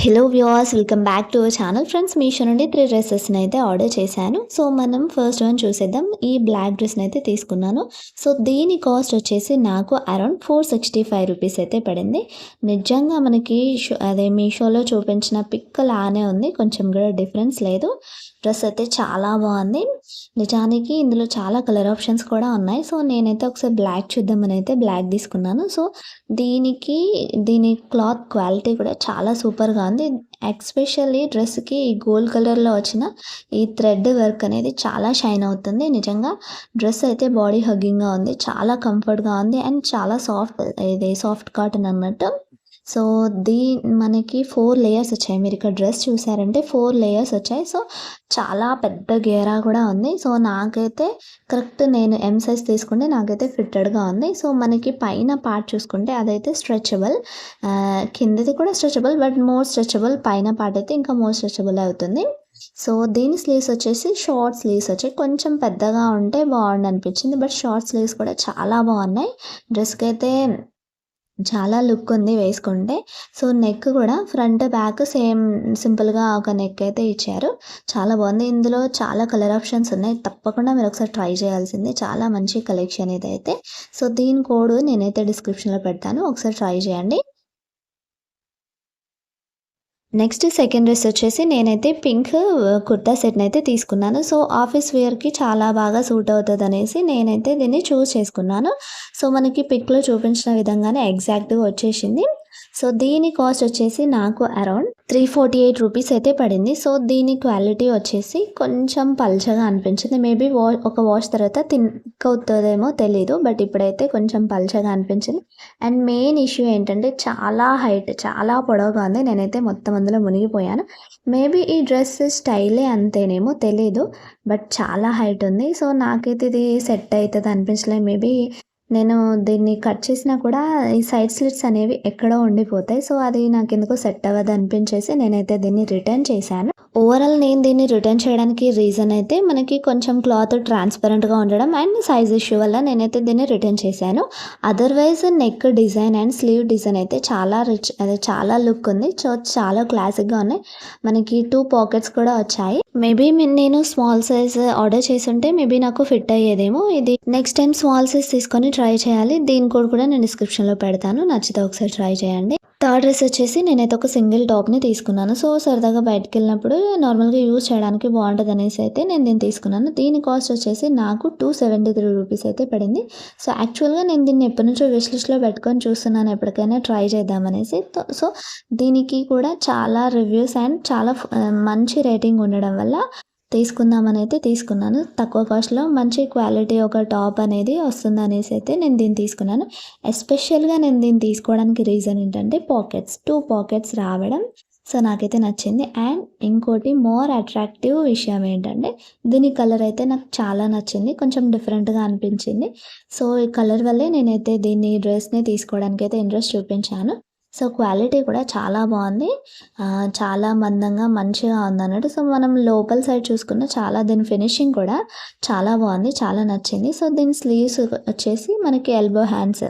Hello viewers welcome back to our channel friends Meesho నుండి three డ్రెస్సెస్ని అయితే order చేశాను. So మనం ఫస్ట్ వన్ చూసేద్దాం. ఈ బ్లాక్ డ్రెస్ని అయితే తీసుకున్నాను. సో దీని కాస్ట్ వచ్చేసి నాకు around four sixty five rupees అయితే పడింది. నిజంగా మనకి షో- అదే మీషోలో చూపించిన పిక్ లానే ఉంది. కొంచెం కూడా డిఫరెన్స్ లేదు. డ్రెస్ అయితే చాలా బాగుంది. నిజానికి ఇందులో చాలా కలర్ ఆప్షన్స్ కూడా ఉన్నాయి. సో నేనైతే ఒకసారి బ్లాక్ చూద్దామని అయితే బ్లాక్ తీసుకున్నాను. సో దీనికి దీని క్లాత్ క్వాలిటీ కూడా చాలా సూపర్గా ఉంది. ఎక్స్పెషల్లీ డ్రెస్కి ఈ గోల్డ్ కలర్లో వచ్చిన ఈ థ్రెడ్ వర్క్ అనేది చాలా షైన్ అవుతుంది. నిజంగా డ్రెస్ అయితే బాడీ హగ్గింగ్గా ఉంది. చాలా కంఫర్ట్గా ఉంది. అండ్ చాలా సాఫ్ట్ ఇది సాఫ్ట్ కాటన్ అన్నట్టు. సో దీ మనకి ఫోర్ లేయర్స్ వచ్చాయి. మీరు ఇక్కడ డ్రెస్ చూసారంటే ఫోర్ లేయర్స్ వచ్చాయి. సో చాలా పెద్ద గేరా కూడా ఉంది. సో నాకైతే కరెక్ట్ నేను ఎం సైజ్ తీసుకుంటే నాకైతే ఫిట్టెడ్గా ఉంది. సో మనకి పైన పార్ట్ చూసుకుంటే అదైతే స్ట్రెచబుల్ కిందది కూడా స్ట్రెచబుల్ బట్ మోర్ స్ట్రెచబుల్ పైన పార్ట్ అయితే ఇంకా మోర్ స్ట్రెచబుల్ అవుతుంది. సో దీని స్లీవ్స్ వచ్చేసి షార్ట్ స్లీవ్స్ వచ్చాయి. కొంచెం పెద్దగా ఉంటే బాగుండి అనిపించింది బట్ షార్ట్ స్లీవ్స్ కూడా చాలా బాగున్నాయి. డ్రెస్కి అయితే చాలా లుక్ ఉంది వేసుకుంటే. సో నెక్ కూడా ఫ్రంట్ బ్యాక్ సేమ్ సింపుల్గా ఒక నెక్ అయితే ఇచ్చారు. చాలా బాగుంది. ఇందులో చాలా కలర్ ఆప్షన్స్ ఉన్నాయి. తప్పకుండా మీరు ఒకసారి ట్రై చేయాల్సింది. చాలా మంచి కలెక్షన్ ఇదైతే. సో దీని కోడ్ నేనైతే డిస్క్రిప్షన్లో పెడతాను. ఒకసారి ట్రై చేయండి. నెక్స్ట్ సెకండ్ డ్రెస్ వచ్చేసి నేనైతే పింక్ uh, కుర్తా సెట్ని అయితే తీసుకున్నాను. సో ఆఫీస్ వేర్కి చాలా బాగా సూట్ అవుతుంది అనేసి నేనైతే దీన్ని చూస్ చేసుకున్నాను. సో మనకి పిక్లో చూపించిన విధంగానే ఎగ్జాక్ట్గా వచ్చేసింది. సో దీని కాస్ట్ వచ్చేసి నాకు around three forty eight rupees అయితే పడింది. సో దీని క్వాలిటీ వచ్చేసి కొంచెం పల్చగా అనిపించింది. మేబీ వా ఒక వాష్ తర్వాత థిక్ అవుతుందేమో తెలీదు బట్ ఇప్పుడైతే కొంచెం పల్చగా అనిపించింది. అండ్ మెయిన్ ఇష్యూ ఏంటంటే చాలా హైట్ చాలా పొడవుగా ఉంది. నేనైతే మొత్తం అందులో మునిగిపోయాను. మేబీ ఈ డ్రెస్ స్టైలే అంతేనేమో తెలీదు బట్ చాలా హైట్ ఉంది. సో నాకైతే ఇది సెట్ అవుతుంది అనిపించలేదు. మేబీ నేను దీన్ని కట్ చేసినా కూడా ఈ సైడ్ స్లిట్స్ అనేవి ఎక్కడో ఉండిపోతాయి. సో అది నాకు ఎందుకో సెట్ అవ్వదు అనిపించేసి నేనైతే దీన్ని రిటర్న్ చేశాను. ఓవరాల్ నేను దీన్ని రిటర్న్ చేయడానికి రీజన్ అయితే మనకి కొంచెం క్లాత్ ట్రాన్స్పరెంట్గా ఉండడం అండ్ సైజ్ ఇష్యూ వల్ల నేనైతే దీన్ని రిటర్న్ చేశాను. Otherwise neck design and sleeve design అయితే చాలా రిచ్ అదే చాలా లుక్ ఉంది. సో చాలా క్లాసిక్గా ఉన్నాయి. మనకి టూ పాకెట్స్ కూడా వచ్చాయి. మేబీ నేను స్మాల్ సైజ్ ఆర్డర్ చేసుంటే మేబీ నాకు ఫిట్ అయ్యేదేమో. ఇది నెక్స్ట్ టైం స్మాల్ సైజ్ తీసుకొని ట్రై చేయాలి. దీని కోడ్ కూడా నేను డిస్క్రిప్షన్లో పెడతాను. నచ్చితే ఒకసారి ట్రై చేయండి. థర్డ్ డ్రెస్ వచ్చేసి నేనైతే ఒక సింగిల్ టాప్ని తీసుకున్నాను. సో సరదాగా బయటకు వెళ్ళినప్పుడు నార్మల్గా యూజ్ చేయడానికి బాగుంటుంది అనేసి అయితే నేను దీన్ని తీసుకున్నాను. దీని కాస్ట్ వచ్చేసి నాకు టూ సెవెంటీ త్రీ రూపీస్ అయితే పడింది. సో యాక్చువల్గా నేను దీన్ని ఎప్పటి నుంచో విష్ లిస్ట్లో పెట్టుకొని చూస్తున్నాను. ఎప్పటికైనా ట్రై చేద్దామనేసి సో దీనికి కూడా చాలా రివ్యూస్ అండ్ చాలా మంచి రేటింగ్ ఉండడం వల్ల తీసుకుందామని అయితే తీసుకున్నాను. తక్కువ కాస్ట్లో మంచి క్వాలిటీ ఒక టాప్ అనేది వస్తుంది అనేసి అయితే నేను దీన్ని తీసుకున్నాను. ఎస్పెషల్గా నేను దీన్ని తీసుకోవడానికి రీజన్ ఏంటంటే పాకెట్స్. టూ పాకెట్స్ రావడం. సో నాకైతే నచ్చింది. అండ్ ఇంకోటి మోర్ అట్రాక్టివ్ విషయం ఏంటంటే దీని కలర్ అయితే నాకు చాలా నచ్చింది. కొంచెం డిఫరెంట్గా అనిపించింది. సో ఈ కలర్ వల్లే నేనైతే దీన్ని డ్రెస్ని తీసుకోవడానికి అయితే ఇంట్రెస్ట్ చూపించాను. సో క్వాలిటీ కూడా చాలా బాగుంది. చాలా మందంగా మంచిగా ఉంది అన్నట్టు సో మనం లోపల సైడ్ చూసుకున్న చాలా దీని ఫినిషింగ్ కూడా చాలా బాగుంది చాలా నచ్చింది. సో దీని స్లీవ్స్ వచ్చేసి మనకి ఎల్బో హ్యాండ్స్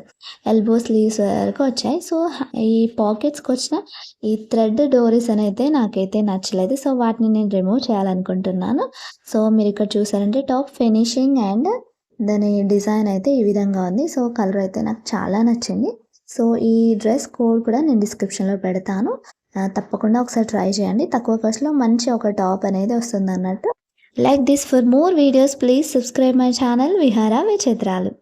ఎల్బో స్లీవ్స్ వరకు వచ్చాయి. సో ఈ పాకెట్స్కి వచ్చిన ఈ థ్రెడ్ డోరీస్ అయితే నాకైతే నచ్చలేదు. సో వాటిని నేను రిమూవ్ చేయాలనుకుంటున్నాను. సో మీరు ఇక్కడ చూసారంటే టాప్ ఫినిషింగ్ అండ్ దాని డిజైన్ అయితే ఈ విధంగా ఉంది. సో కలర్ అయితే నాకు చాలా నచ్చింది. సో ఈ డ్రెస్ కోడ్ కూడా నేను డిస్క్రిప్షన్లో పెడతాను. తప్పకుండా ఒకసారి ట్రై చేయండి. తక్కువ కాస్ట్లో మంచి ఒక టాప్ అనేది వస్తుంది అన్నట్టు like this for more videos. Please subscribe my channel Vihara Vichitralu.